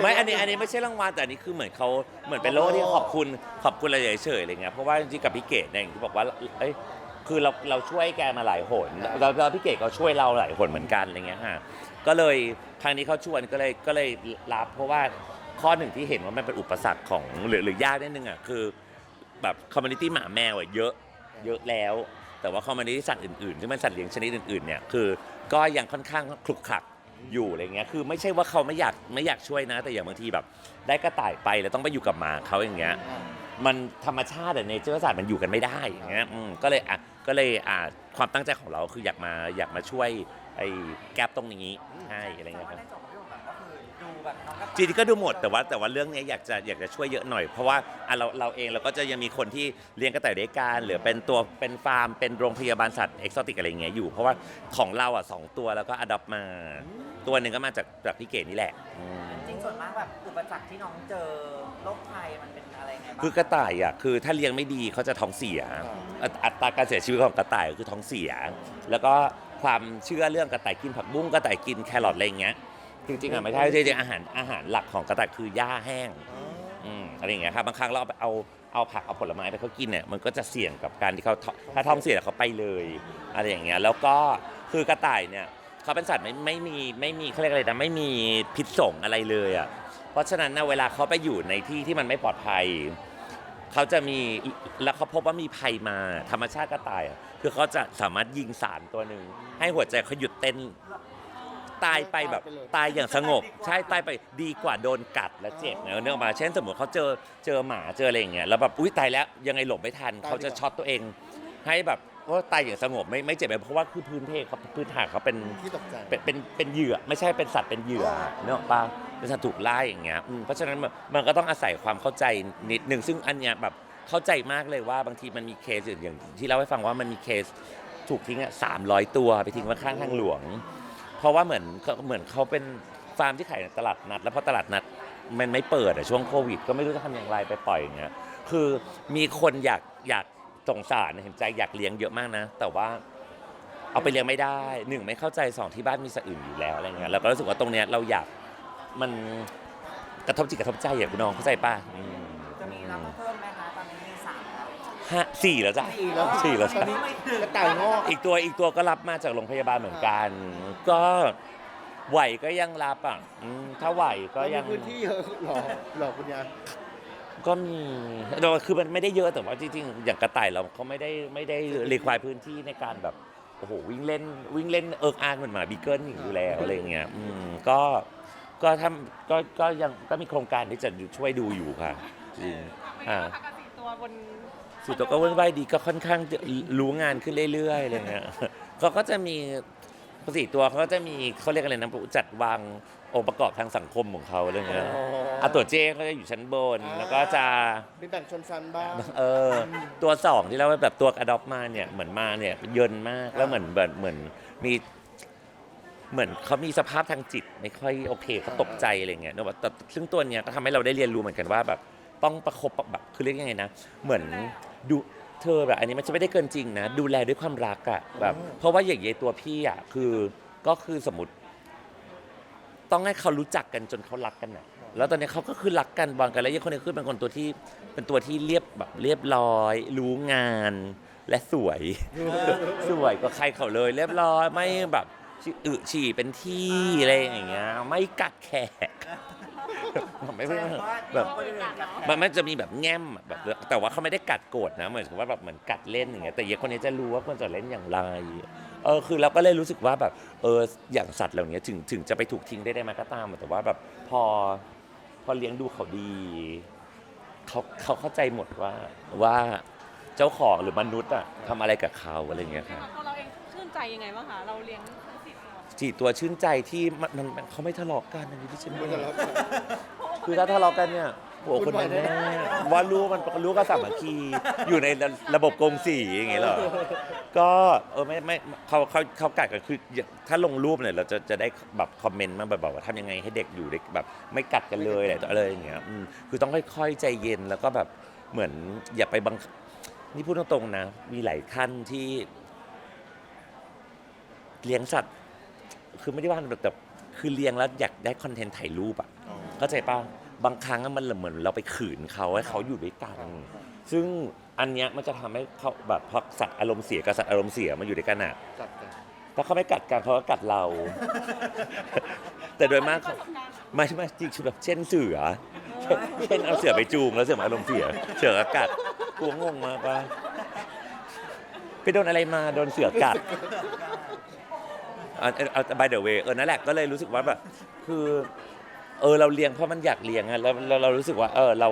ไม่อันนี้อันนี้ไม่ใช่รางวัลแต่อันนี้คือเหมือนเขาเหมือนเป็นโล่ที่ขอบคุณขอบคุณอะไรเฉยๆอะไรเงี้ยเพราะว่าจริงๆกับพี่เกดเนี่ยอย่างที่บอกว่าเอ้ยคือเราเราช่วยแกมาหลายหนแล้วแล้วพี่เกดก็ช่วยเราหลายหนเหมือนกันอะไรเงี้ยฮะก็เลยครั้งนี้เขาชวนก็เลยก็เลยรับเพราะว่าข้อหนึ่งที่เห็นว่ามันเป็นอุปสรรคของหรือหรือยากนิดนึงอะคือแบบคอมมูนิตี้หมาแมวอะเยอะเยอะแล้ว แต่ว่าคอมมูนิตี้สัตว์อื่นๆที่งเป็นสัตว์เลี้ยงชนิดอื่นๆเนี่ยคือก็ยังค่อนข้างคลุกคลัก อยู่อะไรเงี้ยคือไม่ใช่ว่าเขาไม่อยากไม่อยากช่วยนะ แต่อย่างบางทีแบบ ได้กระต่ายไปแล้วต้องไปอยู่กับหมาเขาอย่างเงี้ยมันธรรมชาติในเจอศาสตร์มันอยู่กันไม่ได้อย่างเงี้ยอืมก็เลยอะก็เลยอะความตั้งใจของเราคืออยากมาอยากมาช่วยไอ้แกลบตรงนี้ให้อะไรแต่เงี้ยว่าครับได้จบ แบบน้องกระต่ายจริงๆก็ดูหมดแต่ว่าแต่ว่าเรื่องนี้อยากจะอยากจะช่วยเยอะหน่อย เพราะว่าอะเราเราเองเราก็จะยังมีคนที่เลี้ยงกระต่ายด้วยกันหรือเป็นตัวเป็นฟาร์มเป็นโรงพยาบาลสัตว์เอกโซติกอะไรเงี้ยอยู่ เพราะว่าของเราอะสองตัวแล้วก็อดอปมา ตัวหนึ่งก็มาจากจากพี่เกดนี่แหละอืม จริงๆส่วนมากแบบอุปสรรคที่น้องเจอโรคภัยมันเป็นอะไรไงบ้างคือกระต่ายอะคือถ้าเลี้ยงไม่ดีเขาจะท้องเสียอัตอัตราการเสียชีวิตของกระต่ายก็คือท้องเสีย แล้วก็ความเชื่อเรื่องกระต่ายกินผักบุ้งกระต่ายกินแครอทอะไรอย่างเงี้ย จริงๆอะไม่ใช่จริงๆอาหารอาหารหลักของกระต่ายคือหญ้าแห้งอืมอะไรอย่างเงี้ยครับบางครั้งเราเอาไปเอาเอาผักเอาผลไม้ไปเขากินเนี่ยมันก็จะเสี่ยงกับการที่เขาท้องถ้าท้องเสียเขาไปเลยอะไรอย่างเงี้ยแล้วก็คือกระต่ายเนี่ยเขาเป็นสัตว์ไม่ไม่มีไม่มีเขาเรียกอะไรนะไม่มีพิษสงอะไรเลยอะเพราะฉะนั้นนะเวลาเขาไปอยู่ในที่ที่มันไม่ปลอดภัยเขาจะมีแล้วเขาพบว่ามีภัยมาธรรมชาติกระต่ายอะคือเขาจะสามารถยิงสารตัวหนึ่งให้หัวใจเขาหยุดเต้น ตายไปแบบตายอย่างสงบ ใช่ตายไปดีกว่าโดนกัดและเจ็บเนอะเนื่องมาเช่นสมมติเขาเจอเจอหมาเจออะไรอย่างเงี้ยแล้วแบบอุ้ยตายแล้วยังไงหลบไม่ทันเขาจะช็อตตัวเอง ให้แบบว่าตายอย่างสงบไม่ไม่เจ็บเลยเพราะว่าคือพื้นเพเขาพื้นฐานเขาเป็นที่ตกใจ เป็นเป็นเป็นเหยื่อไม่ใช่เป็นสัตว์เป็นเหยื่อเนกอะปะเป็นสัตว์ถูกไล่อย่างเงี้ยอืมเพราะฉะนั้นมันมันก็ต้องอาศัยความเข้าใจนิดหนึ่งซึ่งอันเนี้ยแบบเข้าใจมากเลยว่าบางทีมันมีเคสอย่างที่เล่าให้ฟังว่ามันมีเคส ถูกทิ้งอะสามร้อยตัวไปทิ้งไว้ข้างทางหลวง เพราะว่าเหมือนเขาเหมือนเขาเป็นฟาร์มที่ขายในตลาดนัด แล้วพอตลาดนัดมันไม่เปิดอะช่วงโควิด ก็ไม่รู้จะทำอย่างไรไปปล่อยอย่างเงี้ยคือมีคนอยากอยากสงสารเห็นใจอยากเลี้ยงเยอะมากนะ แต่ว่าเอาไปเลี้ยงไม่ได้หนึ่งไม่เข้าใจสองที่บ้านมีสัตว์อื่นอยู่แล้วอะไรเงี้ยเราก็รู้สึกว่าตรงเนี้ยเราอยากมันกระทบจิตกระทบใจอย่างคุณน้องเข้าใจป่ะอืม จะมีน้องเพิ่ม ห้าสี่แล้วจ้ะสี่แล้วสี่แล้วตอจ้ะ นนี้กระต่ายงอก อีกตัวอีกตัวก็รับมาจากโรงพยาบาลเหมือนกัน ก็ไหวก็ยังรับอะอืมถ้าไหวก็ก็ยัยังง พื้นที่เยอะหรอหรอคุณยายก็มีแต่ว่าคือมันไม่ได้เยอะแต่ว่าจริงๆอย่างกระต่ายเราเขาไม่ได้ไม่ได้รีควายพื้นที่ในการแบบโอ้โหวิ่งเล่นวิ่งเล่นเอิกอางเหมือนหมาบีเกิลอยู่แล้วอะไรอย่างเงี้ยอืมก็ก็ทำก็ก็ยังก็มีโครงการที่จะช่วยดูอยู่ค่ะจริงอ่า พักกับสี่ตัวบน สุดตัวก็วุ่นวายดีก็ค่อนข้างจะรู้งานขึ้นเรื่อยๆอะไรเงี้ยเขาก็จะมีสี่ตัวเขาก็จะมีเขาเรียกอะไรนะจัดวางองค์ประกอบทางสังคมของเขาอะไรเงี้ยอะตัวเจ้ก็จะอยู่ชั้นบน แล้วก็จะ มีแบ่งชนชั้นบ้าง เออตัวสองที่เราแบบตัวอดอปมาเนี่ยเหมือนมาเนี่ยเยินมากแล้วเหมือนแบบเหมือนมีเหมือนเขามีสภาพทางจิตไม่ค่อยโอเคเขาตกใจอะไรเงี้ยเนอะแต่ซึ่งตัวเนี้ยก็ทำให้เราได้เรียนรู้เหมือนกันว่าแบบต้องประคบแบบคือเรียกยังไงนะ เหมือน ดูเธอแบบอันนี้มันจะไม่ได้เกินจริงนะ ดูแลด้วยความรักอะแบบเพราะว่าอย่างยายตัวพี่อะคือก็คือสมมติ ต้องให้เขารู้จักกันจนเขารักกันน่ะแล้วตอนนี้เขาก็คือรักกันบางกันแล้วยังคนนี้คือเป็นคนตัวที่เป็นตัวที่เรียบแบบเรียบร้อย รู้งานและสวย สวยกว่าใครเขาเลย เรียบร้อยไม่แบบอึฉี่เป็นที่อะไรอย่างเงี้ยไม่กัดแขก ไม่แสไม่ดงว่าแบบน้องก็เลยกัดแขมันมันจะมีแบบแง้มอะแบบแต่ว่าเขาไม่ได้กัดโกรธนะเหมือนกับว่าแบบเหมือนกัดเล่นอย่างเงี้ยแต่เยคนนี้จะรู้ว่าควรจะเล่นอย่างไรเออคือเราก็เลยรู้สึกว่าแบบเอออย่างสัตว์เหล่านี้ถึงถึงจะไปถูกทิ้งได้ได้มาก็ตามแต่ว่าแบบพอพอเลี้ยงดูเขาดี เขาเขาเข้าใจหมดว่าว่าเจ้าของหรือมนุษย์อะทำอะไรกับเขาอะไรอย่างเงี้ยครับตัวเราเองชื่นใจยังไงบ้างคะเราเลี้ยงทั้ง สี่ตัวสี่ตัวชื่นใจที่มันมันมันเขาไม่ทะเลาะกันอันนี้ที่ฉันมันจะรับคือถ้าทะเลาะกันเนี่ยหัวคนเป็นแม่ว่ารู้มันรู้ก็สามัคคีอยู่ในระระบบกงสีอย่างเงี้ยเหรอก็เออไม่ไม่เขาเขาเขากัดกันคืออย่างถ้าลงรูปเนี่ยเราจะจะได้แบบคอมเมนต์มาแบบว่าทำยังไงให้เด็กอยู่ได้แบบไม่กัดกันเลยอะไรต่ออะไรอย่างเงี้ยอืมคือต้องค่อยๆใจเย็นแล้วก็แบบเหมือนอย่าไปบังคับนี่พูดตรงๆนะ มีหลายท่านที่ เลี้ยงสัตว์ คือไม่ได้ว่าแบบแต่คือเลี้ยงแล้วอยากได้คอนเทนต์ถ่ายรูปอะเข้าใจป่ะบางครั้งอะมันเหมือนเราไปขืนเขาให้เขาอยู่ด้วยกัน ซึ่งอันเนี้ยมันจะทำให้เขาแบบพอสัตว์อารมณ์เสียกับสัตว์อารมณ์เสียมาอยู่ด้วยกันอะจัดกันถ้าเขาไม่กัดกันเขาก็กัดเรา แต่โดยมากปเขาระสบการณ์อะไม่ไม่จริงคือแบบเช่นเสือเช่นเอาเสือไปจูงแล้วเสือมาอารมณ์เสียเสือก็กัดกูงงมากว่าไปโดนอะไรมาโดนเสือกัด เอาเอา by the way เออนั่นแหละก็เลยรู้สึกว่าแบบคือเออเราเลี้ยงเพราะมันอยากเลี้ยงอะแล้วเราเรารู้สึกว่าเออเรา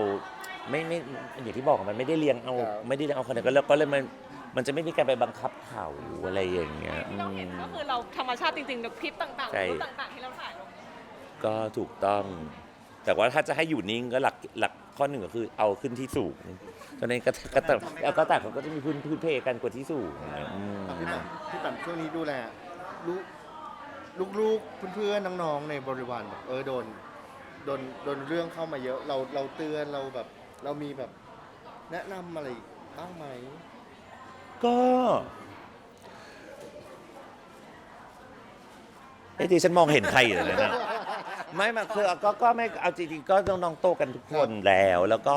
ไม่ไม่อย่างที่บอกอะมันไม่ได้เลี้ยงเอาไม่ได้เลี้ยงเอาคนเดียวก็เลยก็เลยมันมันจะไม่มีการไปบังคับเขาอะไรอย่างเงี้ยที่เราเห็นอืม ก็คือเราธรรมชาติจริงๆเดี๋ยวคลิปต่างๆใช่ รูปต่างๆที่เราถ่ายลงก็ถูกต้อง แต่ว่าถ้าจะให้อยู่นิ่งก็หลักหลักข้อหนึ่งก็คือเอาขึ้นที่สูงตอนนี้ก็ก็แต่เอาก็แต่เขาก็จะมีพื้นพื้นเพกันกว่าที่สูงนะอืม พี่แบมพี่แบมช่วงนี้ดูแลลูก ลูกๆเพื่อนๆน้องๆในบริวารแบบเออโดนโดนโดนเรื่องเข้ามาเยอะ เราเราเตือนเราแบบ เรามีแบบแนะนำอะไรบ้างไหมก็เอ้ดิฉันมองเห็นใครอยู่เลยนะไม่มาคือก็ก็ไม่เอาจริงๆก็น้องๆโตกันทุกคนแล้ว แล้วก็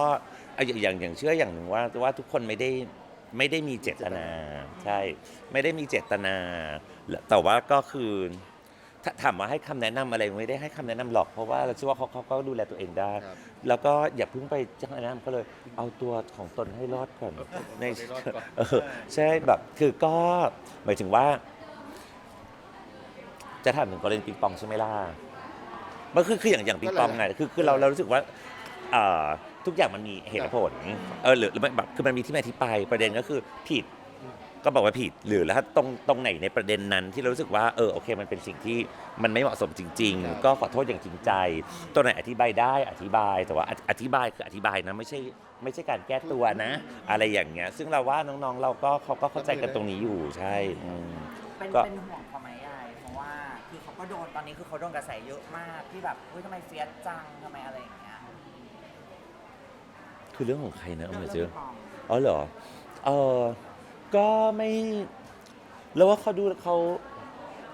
เอาอย่างอย่างอย่างเชื่ออย่างหนึ่งว่าว่าทุกคนไม่ได้ไม่ได้มีเจตนา ใช่ ไม่ได้มีเจตนา แต่ว่าก็คือ ถ้าถามว่าให้คำแนะนำอะไรไม่ได้ให้คำแนะนำหรอก เพราะว่าเราเชื่อว่าเขาเขาก็ดูแลตัวเองได้ ครับ แล้วก็อย่าเพิ่งไปจ้างแนะนำเขาเลย เอาตัวของตนให้รอดก่อนในให้รอดก่อน เออใช่แบบคือก็หมายถึงว่า จะถามถึงกรณีปิงปองใช่ไหมล่ะมันคือคืออย่างอย่างปิงปองไงคือคือเราเรารู้สึกว่าเอ่อทุกอย่างมันมีเหตุและผลเออหรือหรือไม่แบบคือมันมีที่มาที่ไปประเด็นก็คือผิด ก็บอกว่าผิดหรือแล้วถ้าตรงตรงไหนในประเด็นนั้นที่เรารู้สึกว่าเออโอเค มันเป็นสิ่งที่มันไม่เหมาะสมจริงครับๆก็ขอโทษอย่างจริงใจ ตัวไหนอธิบายได้อธิบายแต่ว่าออธิบายคืออธิบายนะไม่ใช่ไม่ใช่การแก้ตัวนะ อะไรอย่างเงี้ย ซึ่งเราว่าน้องๆ เราก็เขาก็เข้าใจกันตรงนี้อยู่ใช่อืม เป็นก็ เป็นห่วงเขาไหมยายเพราะว่าคือเขาก็โดนตอนนี้คือเขาโดนกระแสเยอะมากที่แบบเฮ้ยทำไมเฟียสจังทำไมอะไรอย่างเงี้ยคือเรื่องของใครนะเอามาเจอรื่องปลอมอ๋อเหรอ เออ ก็ไม่แล้วว่าเขาดูเขา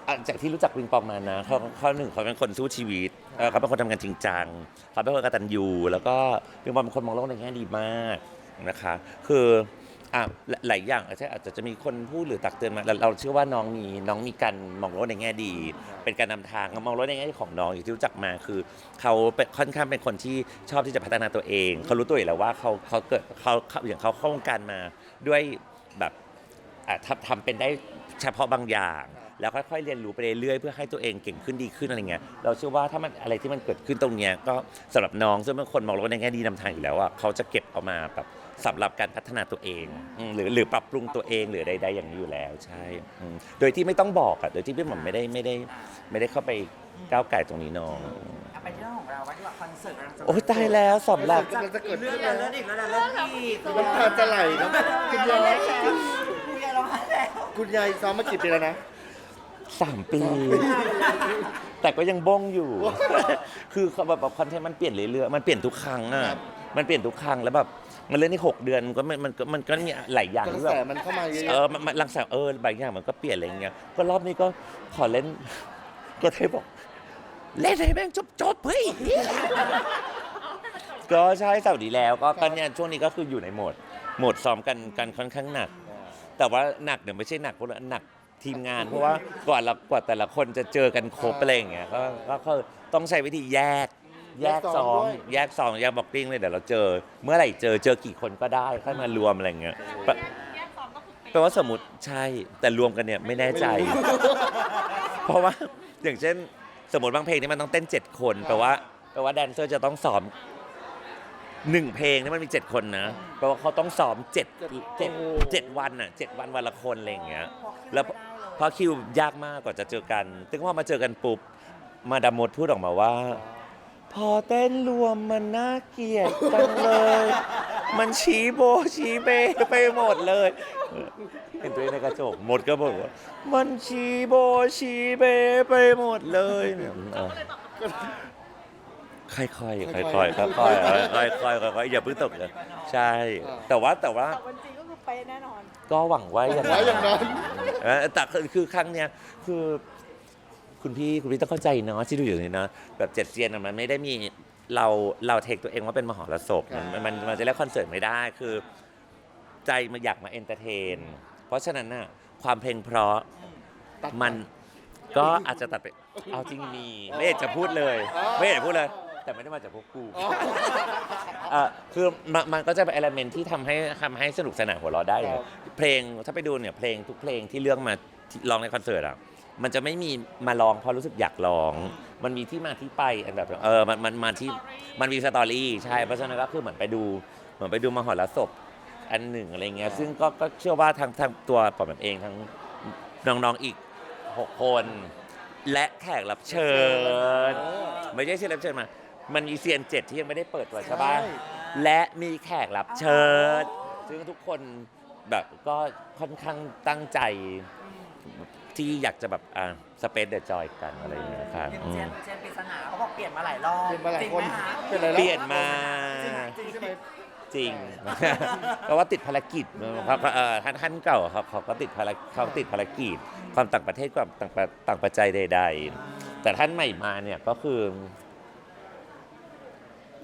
อะจากที่รู้จักปิงปองมานะเขาเขาหนึ่งเขาเป็นคนสู้ชีวิตเออเขาเป็นคนทำงานจริงจังเขาเป็นคนกตัญญูแล้วก็ปิงปองเป็นคนมองโลกในแง่ดีมากนะคะ คืออะหลหลายอย่างอาจจะอาจจะจะมีคนพูดหรือตักเตือนมาเราเราเชื่อว่าน้องมีน้องมีการมองโลกในแง่ดี เป็นการนำทางมองโลกในแง่ดีของน้องอย่างที่รู้จักมาคือเขาเป็นค่อนข้างเป็นคนที่ชอบที่จะพัฒนาตัวเองเขารู้ตัวอยู่แล้วว่าเขาเขาเกิดเขาเขาอย่างเขาเข้าวงการมาด้วยแบบ อะทำทำเป็นได้เฉพาะบางอย่าง แล้วค่อยๆเรียนรู้ไปเรื่อยๆเพื่อให้ตัวเองเก่งขึ้นดีขึ้นอะไรเงี้ยเราเชื่อว่าถ้ามันอะไรที่มันเกิดขึ้นตรงเนี้ยก็สำหรับน้องซึ่งเป็นคนมองโลกในแง่ดีนำทางอยู่แล้วอะเขาจะเก็บเอามาแบบสำหรับการพัฒนาตัวเองอืมหรือหรือปรับปรุงตัวเองหรือใดๆอย่างนี้อยู่แล้วใช่อืมโดยที่ไม่ต้องบอกอะโดยที่พี่หม่อมไม่ได้ไม่ได้อ่าไม่ได้เข้าไปก้าวไก่ตรงนี้น้อง เอาไปที่เรื่องของเราว่าที่ว่าคอนเสิร์ตกำลังจะโอ้ยตายแล้วสำหรับ กำลังจะเกิดเรื่ขึ้องนเรื่แล้องวอีกแล้วนะเรื่องอีก น้ำตาจะไหลนะคุณยาย คุณยายซ้อมมากี่ปีแล้วนะ สามปี แต่ก็ยังบ้งอยู่ คือเขาแบบแบบคอนเทนต์มันเปลี่ยนเรื่อยๆมันเปลี่ยนทุกครั้งอะครับ มันเปลี่ยนทุกครั้งแล้วแบบมันเรื่องที่หกเดือนมันก็มันมันก็มันก็มีหลายอย่างกระที่แสแบบมันเข้ามาเยอะเออมันมันลังแสงเออบางอย่างมันก็เปลี่ยนอะไรอย่างเงี้ยก็รอบนี้ก็ขอเล่น ก็เทบอก เล่นให้แม่งจบจบๆเฮ้ยก็ใช่เสาร์ดีแล้ว ก็ตอนเนี้ยช่วงนี้ก็คืออยู่ในโหมดโหมดซ้อมกันกันค่อนข้างหนัก แต่ว่าหนักเนี่ยไม่ใช่หนักเพราะว่าหนักทีมงานเพราะว่ากว่าเรากว่าแต่ละคนจะเจอกันครบอะไรอย่างเงี้ยก็ก็คือต้องใช้วิธีแยก แยกซ้อมแยกซ้อมแยกบ็อกกิ้งเลยเดี๋ยวเราเจอ เมื่อไหร่เจอเจอกี่คนก็ได้ค่อยมารวมอะไรอย่างเงี้ยแปลแยกซ้อมก็คือแปลว่าสมมติใช่แต่รวมกันเนี่ยไม่แน่ใจ เพราะว่าอย่างเช่น สมมติบางเพลงนี่มันต้องเต้น 7 คนแปลว่าแปลว่าแดนเซอร์จะต้องซ้อม หนึ่งเพลงนี่มันมี 7 คนนะแปลว่าเขาต้องซ้อมเจ็ดเจ็ดเจ็ดวันอะเจ็ดวันวันละคนอะไรอย่างเงี้ยแล้วเพราะคิวยากมากกว่าจะเจอกันซึ่งพอมาเจอกันปุ๊บมาดามมดพูดออกมาว่า พอเต้นรวมมันน่าเกลียดจังเลย มันชี้โบชี้เบไปหมดเลย เห็นตัวเองในกระจกหมดก็บอกว่า มันชี้โบชี้เบไปหมดเลยเนี่ยเออ ค่อยๆ ค่อยๆ ค่อยๆ ค่อยๆ ค่อยๆ ค่อยๆ ค่อยๆ อย่าเพิ่งตกเลยใช่ แต่ว่าแต่ว่า แต่วันจริงก็คือเป๊ะแน่นอน ก็หวังไว้อย่างไว้อย่างนั้น เออแต่คือคือครั้งเนี้ยคือคุณพี่คุณพี่ต้องเข้าใจเนาะที่ดูอยู่นี่นะแบบเจ็ดเซียนอะมันไม่ได้มีเราเราเทคตัวเองว่าเป็นมหรสพมันมันมันมันจะเรียกคอนเสิร์ตไม่ได้คือ ใจมันอยากมาเอนเตอร์เทน เพราะฉะนั้นน่ะความเพลงเพราะตัดมันก็อาจจะตัดไปเอาจริงมีไม่อยากจะพูดเลย ไม่อยากจะพูดเลย แต่ไม่ได้มาจากพวกกูอ๋อเอ่อคือมันมันก็จะเป็นเอลเมนที่ทำให้ทำให้สนุกสนานหัวเราะได้ครับ เพลงถ้าไปดูเนี่ยเพลงทุกเพลงที่เลือกมาที่ร้องในคอนเสิร์ตอะมันจะไม่มีมาร้องเพราะรู้สึกอยากร้อง มันมีที่มาที่ไปอันแบบเออมันมันมาที่มันมีสตอรี่ใช่เพราะฉะนั้นก็คือเหมือนไปดูเหมือนไปดูมหรสพอันหนึ่งอะไรเงี้ยซึ่งก็ก็เชื่อว่าทางทางตัวปอมเองทั้งน้องๆอีกหกคน และแขกรับเชิญ ไม่ใช่เชิญรับเชิญมา มันมีเซียนเจ็ดที่ยังไม่ได้เปิดตัวใช่ปะใช่ และมีแขกรับเชิญซึ่งทุกคนแบบก็ค่อนข้างตั้งใจที่อยากจะแบบอ่าสเปซเดอะจอยกันอะไรอย่างเงี้ยครับอย่างอืเจม นเจนปริศนาเขาบอกเปลี่ยนมาหลายรอบเปลี่ยนมาหลายจริงคนไหมคะเปลี่ยนหลายรอบ เปลี่ยนมา จริงใช่ไหม จริง เพราะว่าติดภารกิจเพราะเอ่อท่านท่านเก่าครับเขาก็ติดภารเขาติดภารกิจ ความต่างประเทศความต่างประต่างปัจจัยใด ๆ แต่ท่านใหม่มาเนี่ยก็คือ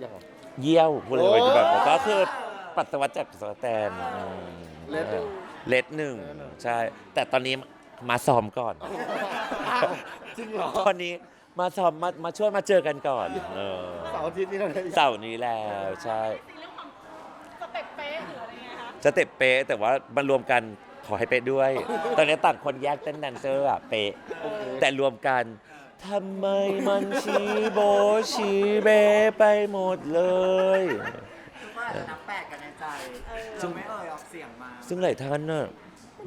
ยังไง เยี่ยวพูดเลยว่าโอ้แบบก็คือปัสสาวะจากสแตนอืมเลดหนึ่ง เลดหนึ่งใช่ แต่ตอนนี้มาซ้อมก่อน อ้าวจริงเหรอตอนนี้มาซ้อมมามาช่วยมาเจอกันก่อน เออเสาร์อาทิตย์นี้เราได้เสาร์นี้แล้วใช่ เรื่องความสเต็ปเป๊ะหรืออะไรเงี้ยคะจะเต็ปเป๊ะแต่ว่ามันรวมกันขอให้เป๊ะด้วย ตอนนี้ต่างคนแยกเต้นแดนเซอร์อะเป๊ะ โอเคแต่รวมกัน ทำไมมันชีโบชีเบไปหมดเลย ทุกคนอาจจะนับแปดกันในใจเราไม่เอ่ยออกเสียงมาซึ่งหลายท่านน่ะ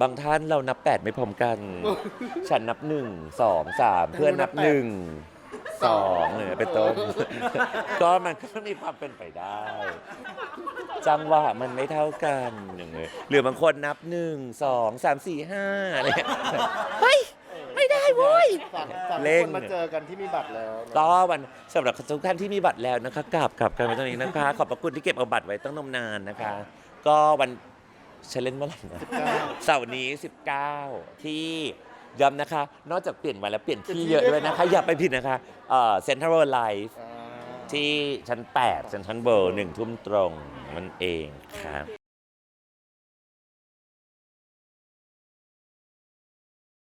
บางท่านเรานับแปดไม่พร้อมกัน ฉันนับหนึ่งสองสามเพื่อนนับหนึ่งสองเลยเป็นต้น ก็มันก็มีความเป็นไปได้ จังหวะมันไม่เท่ากันอย่างเงี้ยหรือบางคนนับหนึ่งสองสามสี่ห้าอะไรเงี้ยเฮ้ย ไม่ได้เว้ย ฝากฝากเร่ทุกงคนมาเจอกันที่มีบัตรแล้วนะ ก็วันสำหรับทุกท่านที่มีบัตรแล้วนะคะกราบกลับกันไปตรงนี้นะคะ ขอบพระคุณที่เก็บเอาบัตรไว้ตั้งนมนานนะคะ ก็วันฉันเล่นเมื่อไหร่นะเสาร์นี้ 19 ที่ย้ำนะคะ นอกจากเปลี่ยนวันแล้วเปลี่ยนที่เยอะด้วยนะคะ อย่าไปผิดนะคะเซ็นทรัลไลฟ์อ่าที่ชั้น 8 เซ็นทรัลเวิลด์หนึ่งทุ่มตรงมันเองครับ